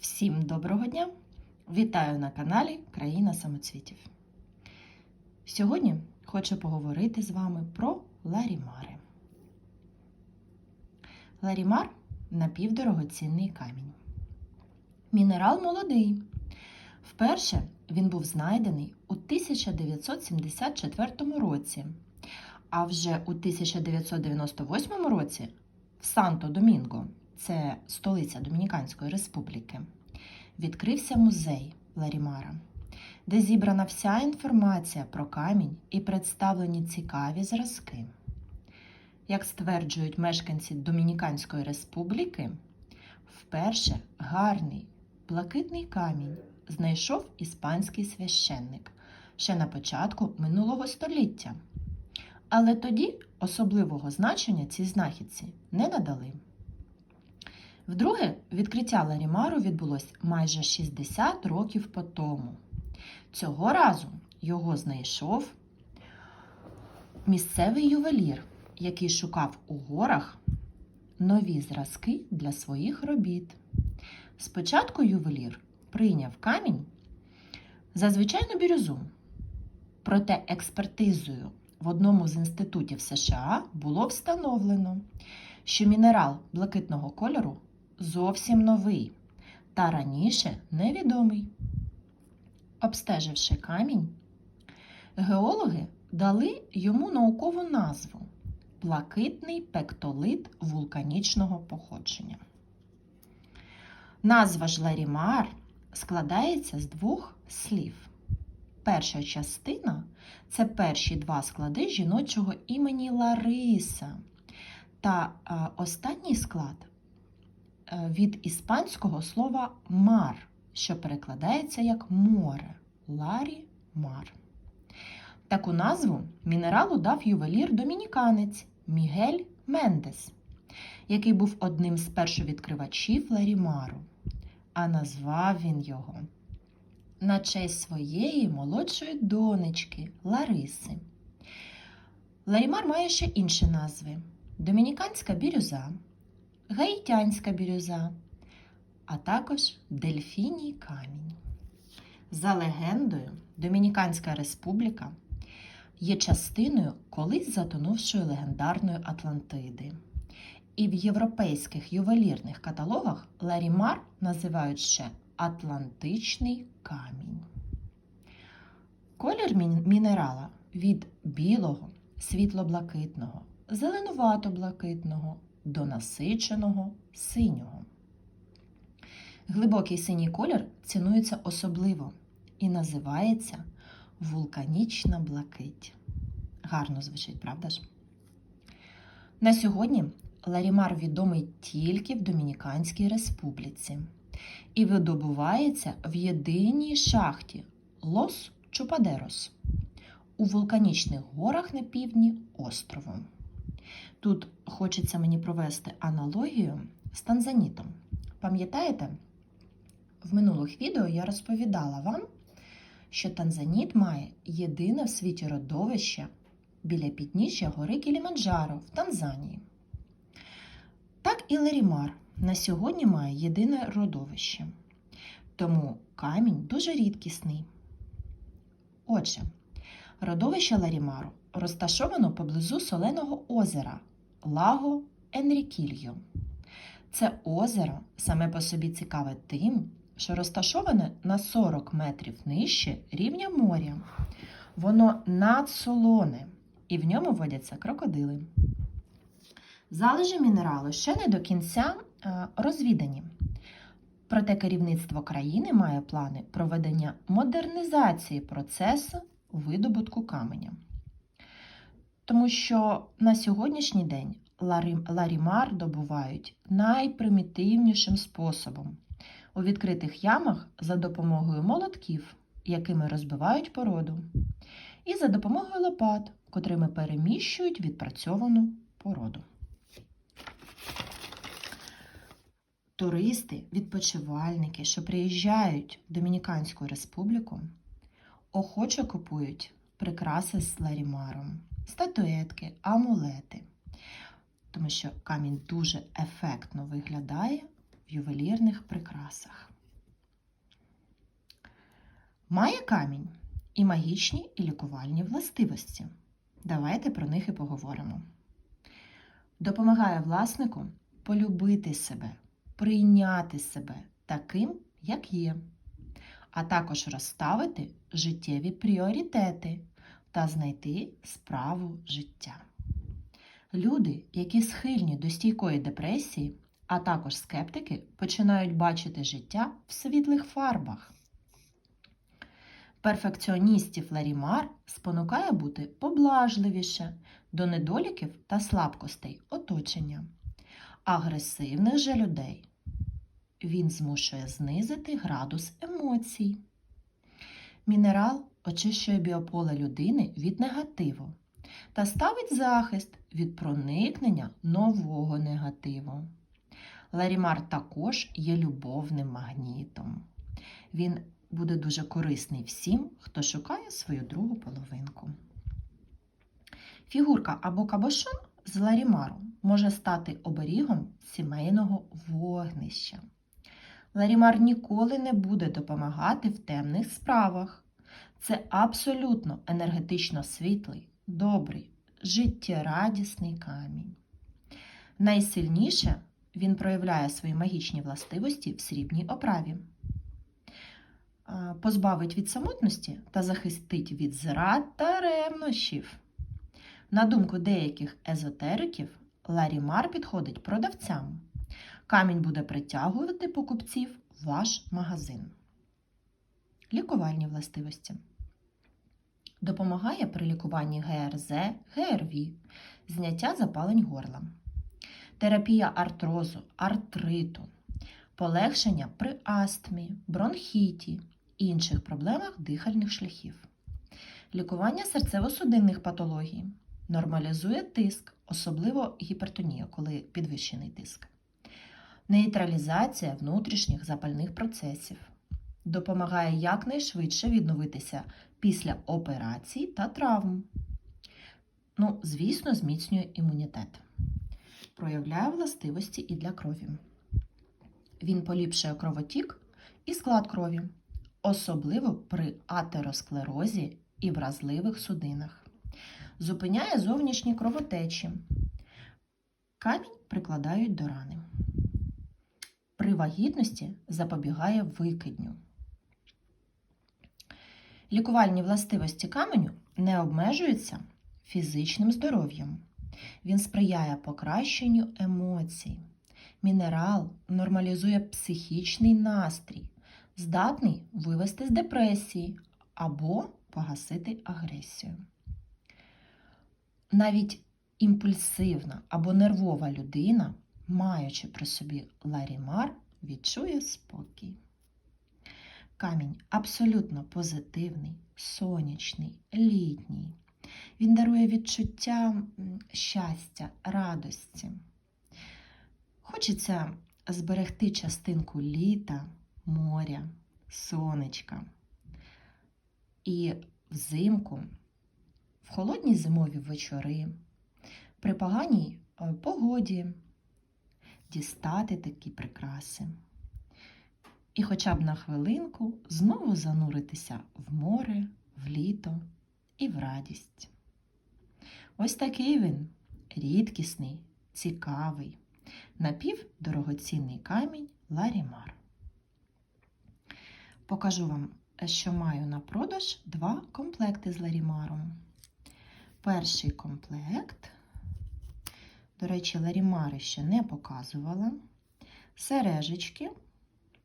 Всім доброго дня! Вітаю на каналі Країна самоцвітів. Сьогодні хочу поговорити з вами про ларімари. Ларімар напівдорогоцінний камінь. Мінерал молодий. Вперше він був знайдений у 1974 році, а вже у 1998 році в Санто-Домінго, це столиця Домініканської республіки, відкрився музей Ларімара, де зібрана вся інформація про камінь і представлені цікаві зразки. Як стверджують мешканці Домініканської республіки, вперше гарний блакитний камінь знайшов іспанський священник ще на початку минулого століття. Але тоді особливого значення цій знахідці не надали. Вдруге, відкриття Ларімару відбулось майже 60 років по тому. Цього разу його знайшов місцевий ювелір, який шукав у горах нові зразки для своїх робіт. Спочатку ювелір прийняв камінь за звичайну бірюзу, проте експертизою в одному з інститутів США було встановлено, що мінерал блакитного кольору зовсім новий та раніше невідомий. Обстеживши камінь, геологи дали йому наукову назву блакитний пектолит вулканічного походження. Назва ж Ларімар складається з двох слів. Перша частина це перші два склади жіночого імені Лариса. Та е, останній склад від іспанського слова мар, що перекладається як море Ларі Мар. Таку назву мінералу дав ювелір-домініканець Мігель Мендес, який був одним з першовідкривачів Ларімару, а назвав він його на честь своєї молодшої донечки Лариси. Ларімар має ще інші назви: Домініканська бірюза, Гаїтянська бірюза, а також Дельфіній камінь. За легендою, Домініканська республіка є частиною колись затонувшої легендарної Атлантиди. І в європейських ювелірних каталогах Ларімар називають ще Атлантичний камінь. Колір мінерала від білого, світло-блакитного, зеленувато-блакитного до насиченого синього. Глибокий синій колір цінується особливо і називається вулканічна блакить. Гарно звучить, правда ж? На сьогодні Ларімар відомий тільки в Домініканській республіці і видобувається в єдиній шахті Лос Чупадерос у вулканічних горах на півдні острову. Тут хочеться мені провести аналогію з танзанітом. Пам'ятаєте, в минулих відео я розповідала вам, що танзаніт має єдине в світі родовище біля підніжжя гори Кіліманджаро в Танзанії. Так і Лерімар на сьогодні має єдине родовище, тому камінь дуже рідкісний. Отже, родовище Ларімару розташовано поблизу соленого озера Лаго Енрікільо. Це озеро саме по собі цікаве тим, що розташоване на 40 метрів нижче рівня моря. Воно надсолоне і в ньому водяться крокодили. Залежі мінералу ще не до кінця е, розвідані. Проте керівництво країни має плани проведення модернізації процесу видобутку каменя. Тому що на сьогоднішній день ларімар добувають найпримітивнішим способом у відкритих ямах за допомогою молотків, якими розбивають породу, і за допомогою лопат, котрими переміщують відпрацьовану породу. Туристи, відпочивальники, що приїжджають в Домініканську республіку, охоче купують прикраси з ларімаром, статуетки, амулети, тому що камінь дуже ефектно виглядає в ювелірних прикрасах. Має камінь і магічні і лікувальні властивості. Давайте про них і поговоримо. Допомагає власнику полюбити себе, прийняти себе таким, як є, а також розставити життєві пріоритети та знайти справу життя. Люди, які схильні до стійкої депресії, а також скептики, починають бачити життя в світлих фарбах. Перфекціоністів Ларімар спонукає бути поблажливіше до недоліків та слабкостей оточення. Агресивних же людей він змушує знизити градус емоцій. Мінерал очищує біополе людини від негативу та ставить захист від проникнення нового негативу. Ларімар також є любовним магнітом. Він буде дуже корисний всім, хто шукає свою другу половинку. Фігурка або кабошон з Ларімару може стати оберігом сімейного вогнища. Ларімар ніколи не буде допомагати в темних справах. Це абсолютно енергетично світлий, добрий, життєрадісний камінь. Найсильніше він проявляє свої магічні властивості в срібній оправі. Позбавить від самотності та захистить від зрад та ревнощів. На думку деяких езотериків, Ларімар підходить продавцям. Камінь буде притягувати покупців в ваш магазин. Лікувальні властивості. Допомагає при лікуванні ГРЗ, ГРВІ, зняття запалень горла, терапія артрозу, артриту, полегшення при астмі, бронхіті, інших проблемах дихальних шляхів, лікування серцево-судинних патологій, нормалізує тиск, особливо гіпертонія, коли підвищений тиск, нейтралізація внутрішніх запальних процесів, допомагає якнайшвидше відновитися після операцій та травм. Ну, звісно, зміцнює імунітет. Проявляє властивості і для крові. Він поліпшує кровотік і склад крові, особливо при атеросклерозі і вразливих судинах. Зупиняє зовнішні кровотечі. Камінь прикладають до рани. При вагітності запобігає викидню. Лікувальні властивості каменю не обмежуються фізичним здоров'ям. Він сприяє покращенню емоцій. Мінерал нормалізує психічний настрій, здатний вивести з депресії або погасити агресію. Навіть імпульсивна або нервова людина, маючи при собі ларімар, відчує спокій. Камінь абсолютно позитивний, сонячний, літній. Він дарує відчуття щастя, радості. Хочеться зберегти частинку літа, моря, сонечка. І взимку, в холодні зимові вечори, при поганій е, погоді дістати такі прикраси. І хоча б на хвилинку знову зануритися в море, в літо і в радість. Ось такий він рідкісний, цікавий, напівдорогоцінний камінь Ларімар. Покажу вам, що маю на продаж два комплекти з Ларімаром. Перший комплект, до речі, Ларімари ще не показувала. Сережечки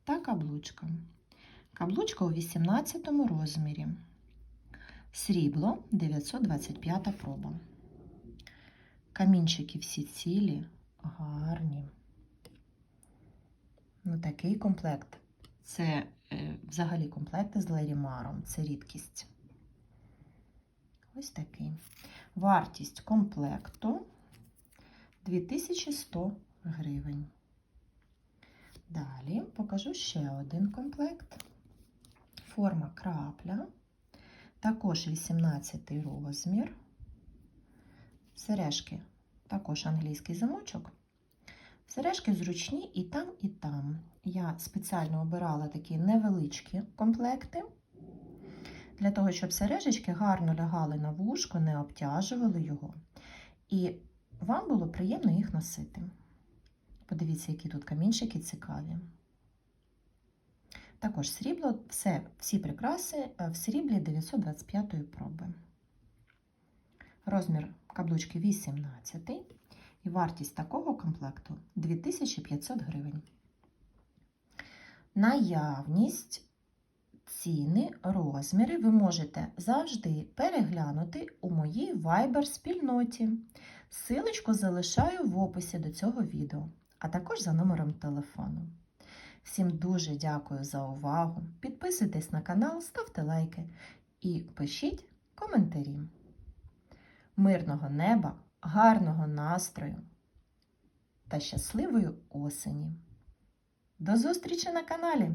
та каблучка. Каблучка у 18 розмірі. Срібло 925 проба. Камінчики всі цілі, гарні. Ну, такий комплект. Це е, взагалі комплекти з лерімаром. Це рідкість. Ось такий. Вартість комплекту 2100 гривень. Далі покажу ще один комплект. Форма крапля, також 18 розмір. Сережки, також англійський замочок. Сережки зручні і там, і там. Я спеціально обирала такі невеличкі комплекти, для того, щоб сережечки гарно лягали на вушко, не обтяжували його. І вам було приємно їх носити. Подивіться, які тут камінчики цікаві. Також срібло, все, всі прикраси е, в сріблі 925 проби. Розмір каблучки 18 і вартість такого комплекту 2500 гривень. Наявність, ціни, розміри ви можете завжди переглянути у моїй Viber спільноті. Силочку залишаю в описі до цього відео, а також за номером телефону. Всім дуже дякую за увагу. Підписуйтесь на канал, ставте лайки і пишіть коментарі. Мирного неба, гарного настрою та щасливої осені! До зустрічі на каналі!